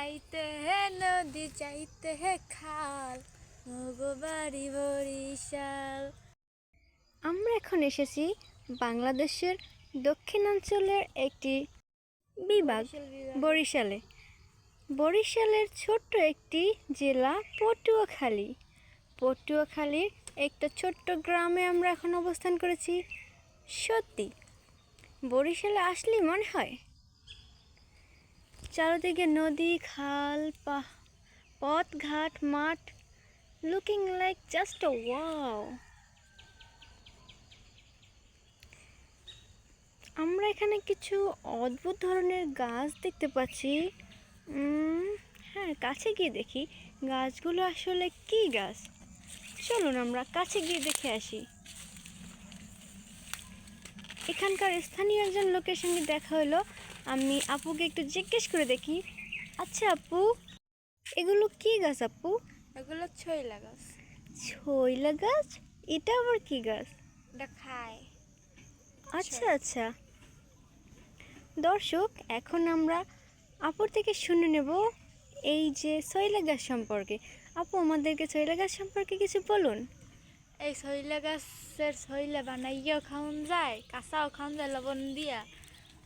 আইতে হে নদী চাইতে হে খাল মগো বাড়ি বরিশাল। আমরা এখন এসেছি বাংলাদেশের দক্ষিণাঞ্চলের একটি বিভাগ বরিশালে বরিশালের ছোট্ট একটি জেলা পটুয়াখালী। পটুয়াখালীর একটা ছোট্ট গ্রামে আমরা এখন অবস্থান করেছি সত্যি। বরিশালে আসলেই মনে হয় চারিদিকে নদী, খাল পথ ঘাট মাঠ লুকিং লাইক জাস্ট ওয়াও আমরা এখানে কিছু অদ্ভুত ধরনের গাছ দেখতে পাচ্ছি। হ্যাঁ কাছে গিয়ে দেখি গাছগুলো আসলে কি গাছ? চলুন আমরা কাছে গিয়ে দেখে আসি। এখানকার স্থানীয় একজন লোকের সঙ্গে দেখা হলো। আমি আপুকে একটু জিজ্ঞেস করে দেখি। আচ্ছা আপু এগুলো কি গাছ আপু? এগুলো ছইলা গাছ। ছইলা গাছ? এটা আবার কি গাছ? এটা খায়। আচ্ছা আচ্ছা। দর্শক এখন আমরা আপুর থেকে শুনে নেব এই যে শৈলা গাছ সম্পর্কে। আপু আমাদেরকে শৈলা গাছ সম্পর্কে কিছু বলুন। এই ছইলা গাছের ছইলা বানাইয়াও খাওয়ান যায় কাঁচাও খাওয়ান যায় লবণ দিয়া।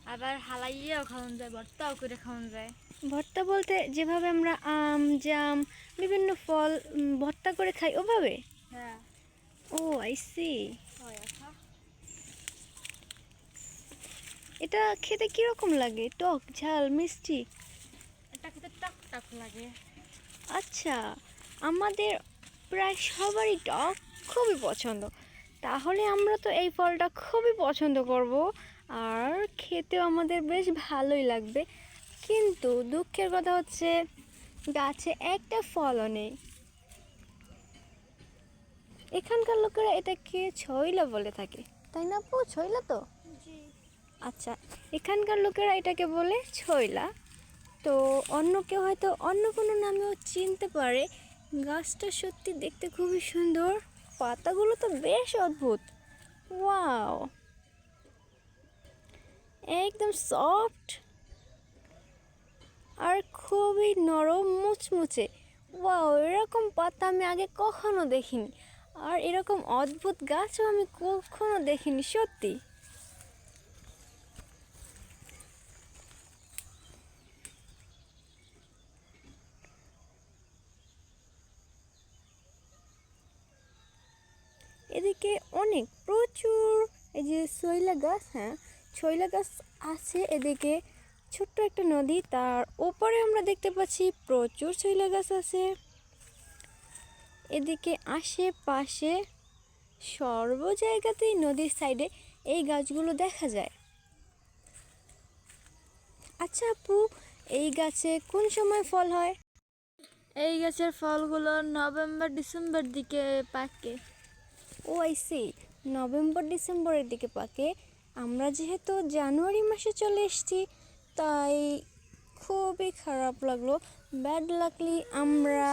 আবার হালাইয়াও খাওয়ান যায় ভর্তাও করে খাওয়ান যায়। ভর্তা বলতে যেভাবে আমরা আম জাম বিভিন্ন ফল ভর্তা করে খাই ওভাবে? হ্যাঁ। ও আই সি আচ্ছা। এটা খেতে কীরকম লাগে? টক ঝাল মিষ্টি? এটা খেতে টক টক লাগে। আচ্ছা আমাদের প্রায় সবারই টক খুবই পছন্দ। তাহলে আমরা তো এই ফলটা খুবই পছন্দ করব। আর খেতেও আমাদের বেশ ভালোই লাগবে। কিন্তু দুঃখের কথা হচ্ছে গাছে একটা ফলও নেই। এখানকার লোকেরা এটাকে ছইলা বলে থাকে? তাই না আপু? ছইলা তো? আচ্ছা এখানকার লোকেরা এটাকে বলে ছইলা তো অন্য কেউ হয়তো অন্য কোনো নামেও চিনতে পারে। গাছটা সত্যি দেখতে খুবই সুন্দর। পাতাগুলো তো বেশ অদ্ভুত। ওয়াও! একদম সফট আর খুবই নরম, মুচমুচে। ওয়াও এরকম পাতা আমি আগে কখনো দেখিনি। আর এরকম অদ্ভুত গাছও আমি কখনো দেখিনি, সত্যি। এদিকে অনেক, প্রচুর, এই যে শৈলা গাছ হ্যাঁ? শৈলা গাছ আছে এদিকে ছোট্ট একটা নদী তার ওপরে আমরা দেখতে পাচ্ছি প্রচুর শৈলা গাছ আছে। এদিকে আশেপাশে সর্ব জায়গাতেই নদীর সাইডে এই গাছগুলো দেখা যায়। আচ্ছা আপু এই গাছে কোন সময় ফল হয়? এই গাছের ফলগুলো নভেম্বর ডিসেম্বর দিকে পাকে। ও আইসি নভেম্বর ডিসেম্বরের দিকে পাকে। আমরা যেহেতু জানুয়ারি মাসে চলে এসেছি, তাই খুবই খারাপ লাগল। ব্যাড লাগলি আমরা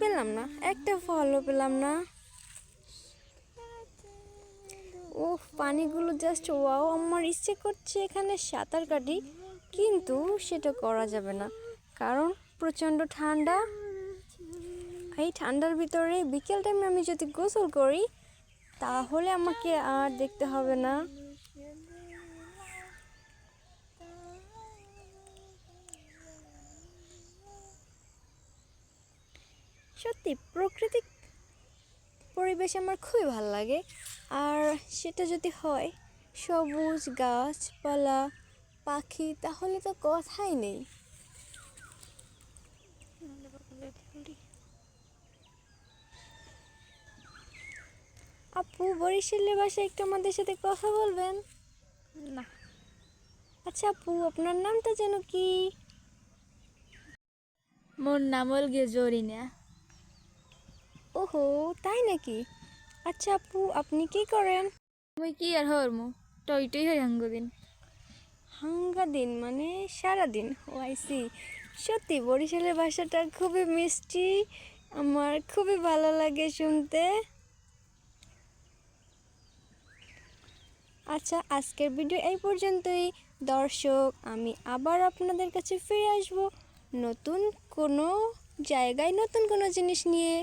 পেলাম না, একটা ফলও পেলাম না। ও পানিগুলো জাস্ট ওয়াও আমার ইচ্ছে করছে এখানে সাঁতার কাটি, কিন্তু সেটা করা যাবে না। কারণ প্রচণ্ড ঠান্ডা। এই ঠান্ডার ভিতরে বিকেল টাইমে আমি যদি গোসল করি তাহলে আমাকে আর দেখতে হবে না। সত্যি, প্রাকৃতিক পরিবেশ আমার খুবই ভালো লাগে। আর সেটা যদি হয়, সবুজ গাছপালা, পাখি, তাহলে তো কথাই নেই। আপু বরিশালের বাসায় একটু আমাদের সাথে কথা বলবেন? না। আচ্ছা আপু আপনার নামটা যেন কি? মোর নাম হল গিয়ে জরিনা। ওহো তাই নাকি? আচ্ছা আপু আপনি কি করেন? আমি কি আর হরমু? টইটই টই হই হাঙ্গুদিন হাঙ্গা দিন মানে সারা দিন? ও আইসি সত্যি বরিশালের ভাষাটা খুবই মিষ্টি আমার খুবই ভালো লাগে শুনতে। আচ্ছা আজকের ভিডিও এই পর্যন্তই। দর্শক, আমি আবার আপনাদের কাছে ফিরে আসব নতুন কোনো জায়গায় নতুন কোনো জিনিস নিয়ে।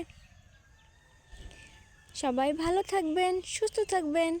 সবাই ভালো থাকবেন, সুস্থ থাকবেন।